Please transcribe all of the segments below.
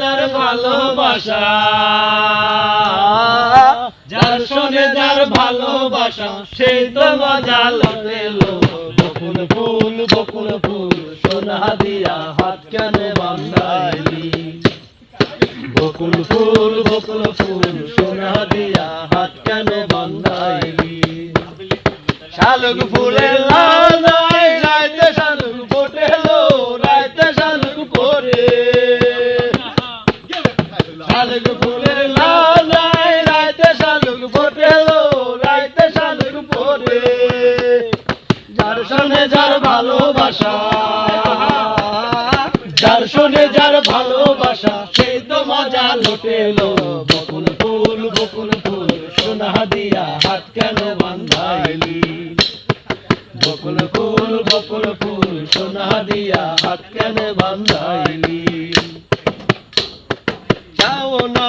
যার ভালোবাসা। ভালোবাসা তো মজা বকুল ফুল বকুল ফুল, সোনা দিয়া হাত কেন বান্ধাইলি। বকুল ফুল বকুল ফুল, সোনা দিয়া হাত কেন বান্ধাইলি। শালুক ফুলের লাল শালুক ফুলের লাল নাই রাইতে শালুক ফোটেলো রাইতে শালুক ফোটে। যার শোনে যার ভালোবাসা, যার শোনে যার ভালোবাসা, সেই তো মজা লোটেলো বকুল ফুল বকুল ফুল, সোনা দিয়া হাত কেন বান্ধাইলি? বকুল ফুল বকুল ফুল, সোনা দিয়া হাত কেন বান্ধাইলি?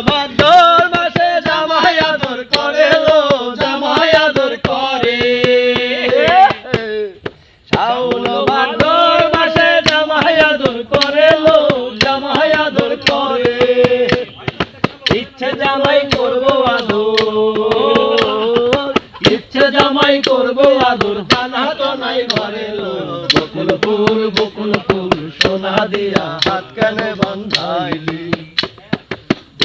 নবাদর মাসে জামাই আদর করে লো জামাই আদর করে। শাওন ভাদর মাসে জামাই আদর করে লো জামাই আদর করে। ইচ্ছে জামাই করব আদর, ইচ্ছে জামাই করব আদর, জানা তো নাই ঘরে লো বকুল ফুল বকুল সোনা দিয়া হাত কানে বান্ধাইলি?